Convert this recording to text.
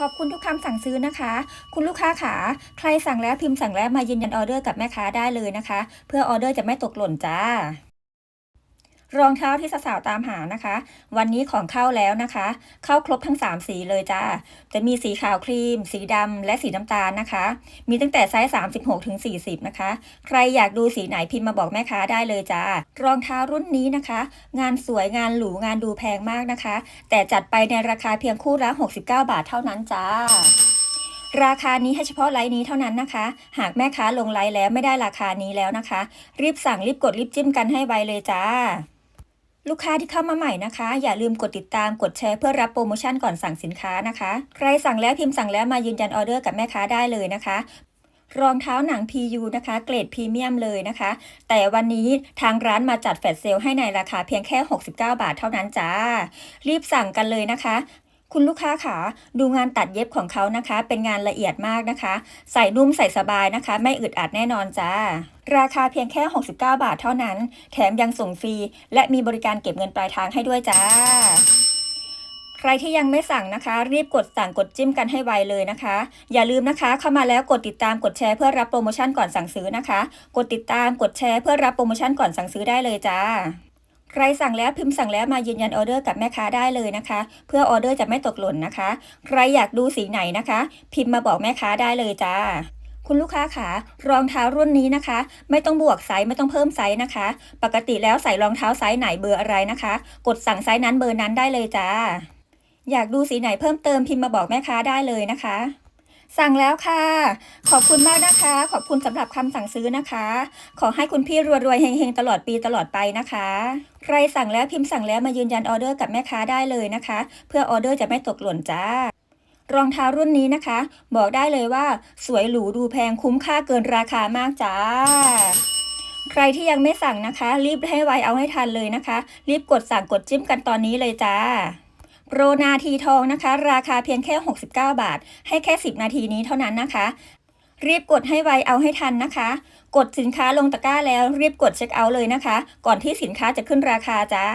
ขอบคุณทุกคำสั่งซื้อนะคะ คุณลูกค้าขาใครสั่งแล้วพิมพ์สั่งแล้วมายืนยันออเดอร์กับแม่ค้าได้เลยนะคะ เพื่อออเดอร์จะไม่ตกหล่นจ้า รองเท้าที่สาวๆตามหานะคะ วันนี้ของเข้าแล้วนะคะ เข้าครบทั้ง 3 สีเลยจ้าจะมีสีขาวครีม สีดำและสีน้ำตาลนะคะ มีตั้งแต่ไซส์ 36ถึง40 นะคะ ใครอยากดูสีไหนพิมพ์มาบอกแม่ค้าได้เลยจ้ารองเท้ารุ่นนี้นะคะ งานสวยงานหรูงานดูแพงมากนะคะ แต่จัดไปในราคาเพียงคู่ละ69 บาทเท่านั้นจ้าราคานี้ให้เฉพาะไลน์นี้เท่านั้นนะคะ หากแม่ค้าลงไลน์แล้วไม่ได้ราคานี้แล้วนะคะ รีบสั่งรีบกดรีบจิ้มกันให้ไวเลยจ้า ลูกค้าที่เข้ามาใหม่นะคะ อย่าลืมกดติดตามกดแชร์เพื่อรับโปรโมชั่นก่อนสั่งสินค้านะคะ ใครสั่งแล้วพิมพ์สั่งแล้วมายืนยันออเดอร์กับแม่ค้าได้เลยนะคะ รองเท้าหนัง PU นะคะ เกรดพรีเมียมเลยนะคะ แต่วันนี้ทางร้านมาจัดแฟลชเซลให้ในราคาเพียงแค่ 69 บาทเท่านั้นจ้า รีบสั่งกันเลยนะคะ คุณลูกค้าขาดูงานตัดเย็บของเขานะคะ เป็นงานละเอียดมากนะคะ ใส่นุ่มใส่สบายนะคะ ไม่อึดอัดแน่นอนจ้า ราคาเพียงแค่ 69 บาทเท่านั้น แถมยังส่งฟรี และมีบริการเก็บเงินปลายทางให้ด้วยจ้า ใครที่ยังไม่สั่งนะคะ รีบกดสั่งกดจิ้มกันให้ไวเลยนะคะ อย่าลืมนะคะ เข้ามาแล้วกดติดตามกดแชร์เพื่อรับโปรโมชั่นก่อนสั่งซื้อนะคะ กดติดตามกดแชร์เพื่อรับโปรโมชั่นก่อนสั่งซื้อได้เลยจ้า ใครสั่งแล้วพิมพ์สั่งแล้วมายืนยันออเดอร์กับแม่ค้าได้เลยนะคะ เพื่อออเดอร์จะไม่ตกหล่นนะคะ ใครอยากดูสีไหนนะคะ พิมพ์มาบอกแม่ค้าได้เลยจ้าคุณลูกค้าขารองเท้ารุ่นนี้นะคะ ไม่ต้องบวกไซส์ไม่ต้องเพิ่มไซส์นะคะ ปกติแล้วใส่รองเท้าไซส์ไหนเบอร์อะไรนะคะ กดสั่งไซส์นั้นเบอร์นั้นได้เลยจ้าอยากดูสีไหนเพิ่มเติมพิมพ์มาบอกแม่ค้าได้เลยนะคะ สั่งแล้วค่ะ ขอบคุณมากนะคะ ขอบคุณสำหรับคำสั่งซื้อนะคะ ขอให้คุณพี่รวยๆเฮงๆตลอดปีตลอดไปนะคะ ใครสั่งแล้วพิมพ์สั่งแล้วมายืนยันออเดอร์กับแม่ค้าได้เลยนะคะ เพื่อออเดอร์จะไม่ตกหล่นจ้ารองเท้ารุ่นนี้นะคะ บอกได้เลยว่าสวยหรูดูแพงคุ้มค่าเกินราคามากจ้า ใครที่ยังไม่สั่งนะคะ รีบให้ไวเอาให้ทันเลยนะคะ รีบกดสั่งกดจิ้มกันตอนนี้เลยจ้า โปรนาทีทองนะคะ ราคาเพียงแค่ 69 บาท ให้แค่ 10 นาทีนี้เท่านั้นนะคะ รีบกดให้ไวเอาให้ทันนะคะ กดสินค้าลงตะกร้าแล้วรีบกดเช็คเอาท์เลยนะคะ ก่อนที่สินค้าจะขึ้นราคาจ้า